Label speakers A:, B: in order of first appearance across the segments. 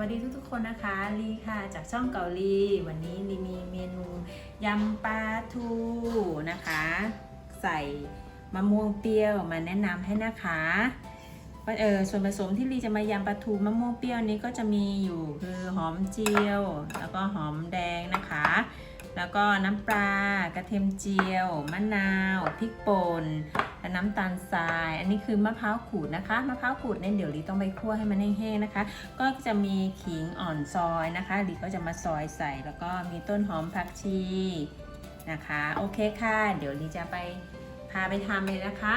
A: วัสดีทุกๆคนนะคะลีค่ะจากช่องเกาหลี วันนี้ลีมีเมนูยำปลาทูนะคะ ใส่มะม่วงเปรี้ยวมาแนะนำให้นะคะเออส่วนผสมที่ลีจะมายำปลาทูมะม่วงเปรี้ยวนี้ก็จะมีอยู่คือหอมเจียว แล้วก็หอมแดงนะคะ แล้วก็น้ำปลากระเทียมเจียว มะนาวพริกป่น และน้ำตาลทราย อันนี้คือมะพร้าวขูดนะคะ มะพร้าวขูดเนี่ยเดี๋ยวลีต้องไปคั่วให้มันแห้งๆนะคะ ก็จะมีขิงอ่อนซอยนะคะลีก็จะมาซอยใส่ แล้วก็มีต้นหอมผักชีนะคะ โอเคค่ะ เดี๋ยวลีจะไปพาไปทำเลยนะคะ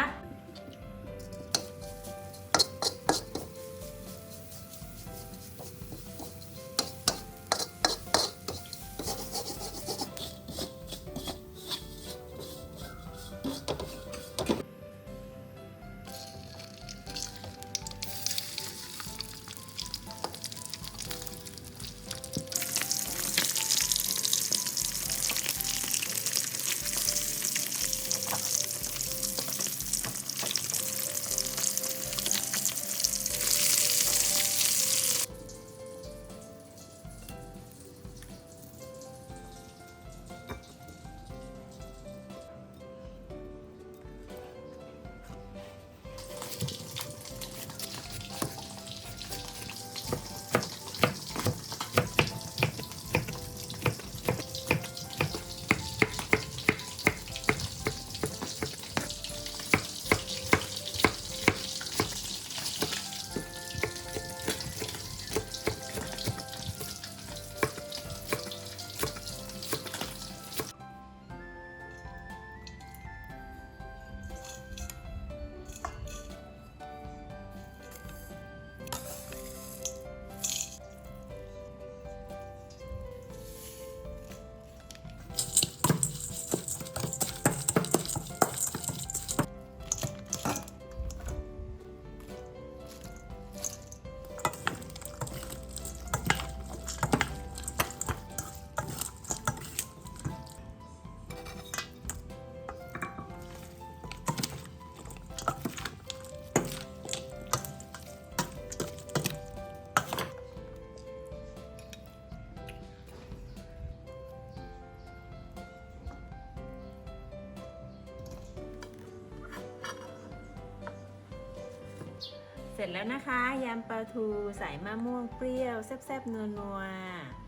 A: สร็จแล้วนะคะยำปลาทูใส่มะม่วงเปรี้ยวแซ่บๆนัว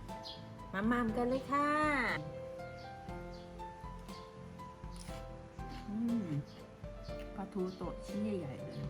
A: ๆมาม่ำกันเลยค่ะปลาทูโตชิ้นใหญ่ๆเลย